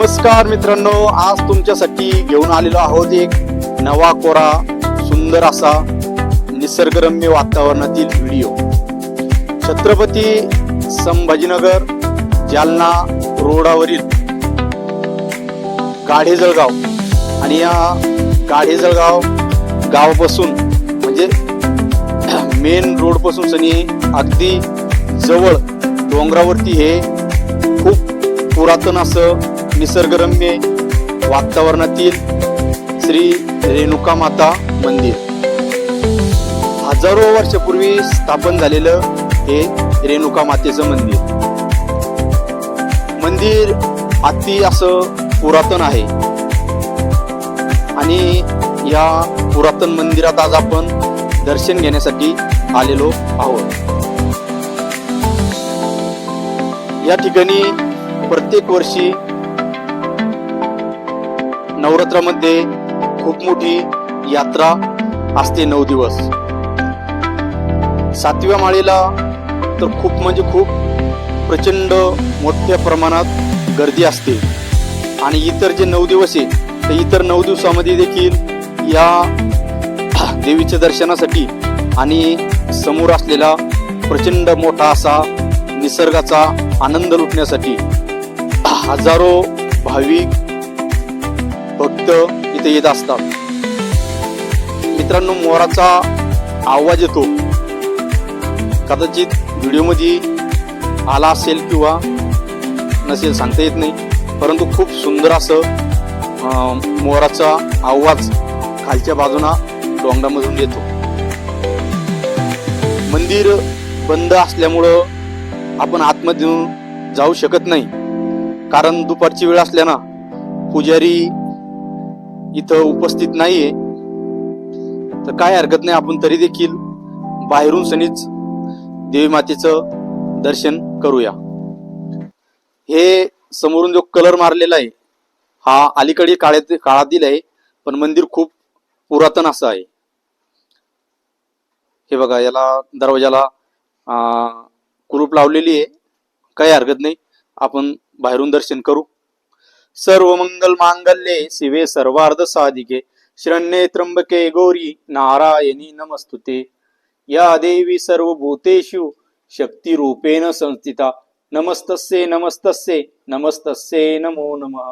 नमस्कार मित्रांनो आज तुमच्यासाठी घेऊन आलेलो आहोत एक नवा कोरा सुंदर असा निसर्गरम्य वातावरणातील व्हिडिओ. छत्रपती संभाजीनगर जालना रोडावरील गाढेजळगाव. आणि या गाढेजळगाव गावापासून म्हणजे मेन रोडपासून सनी अगदी जवळ डोंगरावरती हे खूप पुरातन असं निसर्गरम्य वातावरणातील श्री रेणुका माता मंदिर. हजारो वर्षापूर्वी स्थापन झालेलं हे रेणुका मातेचं मंदिर. मंदिर अति असं पुरातन आहे. आणि या पुरातन मंदिरात आज आपण दर्शन घेण्यासाठी आलेलो आहोत. या ठिकाणी प्रत्येक वर्षी नवरात्रामध्ये खूप मोठी यात्रा असते नऊ दिवस. सातव्या माळेला तर खूप म्हणजे खूप प्रचंड मोठ्या प्रमाणात गर्दी असते. आणि इतर जे नऊ दिवस आहे तर इतर नऊ दिवसामध्ये देखील या देवीच्या दर्शनासाठी आणि समोर असलेला प्रचंड मोठा असा निसर्गाचा आनंद लुटण्यासाठी हजारो भाविक भक्त इथे येत असतात. मित्रांनो मोराचा आवाज येतो. कदाचित व्हिडिओमध्ये आला असेल किंवा नसेल सांगता येत नाही. परंतु खूप सुंदर असं मोराचा आवाज खालच्या बाजूना डोंगरामधून येतो. मंदिर बंद असल्यामुळं आपण आतमध्ये जाऊ शकत नाही. कारण दुपारची वेळ असल्यानं पुजारी इथं उपस्थित नाहीये. तर काय हरकत नाही आपण तरी देखील बाहेरून सनीच देवी मातेचं दर्शन करूया. हे समोरून जो कलर मारलेला आहे हा अलीकडे काळात काळातील आहे पण मंदिर खूप पुरातन असं आहे. हे बघा याला दरवाजाला अं, कुलूप लावलेली आहे. काही हरकत नाही आपण बाहेरून दर्शन करू. सर्व मंगल मांगल्ये शिवे सर्वार्ध साधिके शरण्ये त्र्यंबके गौरी नारायणी नमस्तुते या देवी सर्वभूतेषु शक्ती रूपेण संस्थिता नमस्तस्ये नमस्तस्ये नमस्तस्ये नमो नमः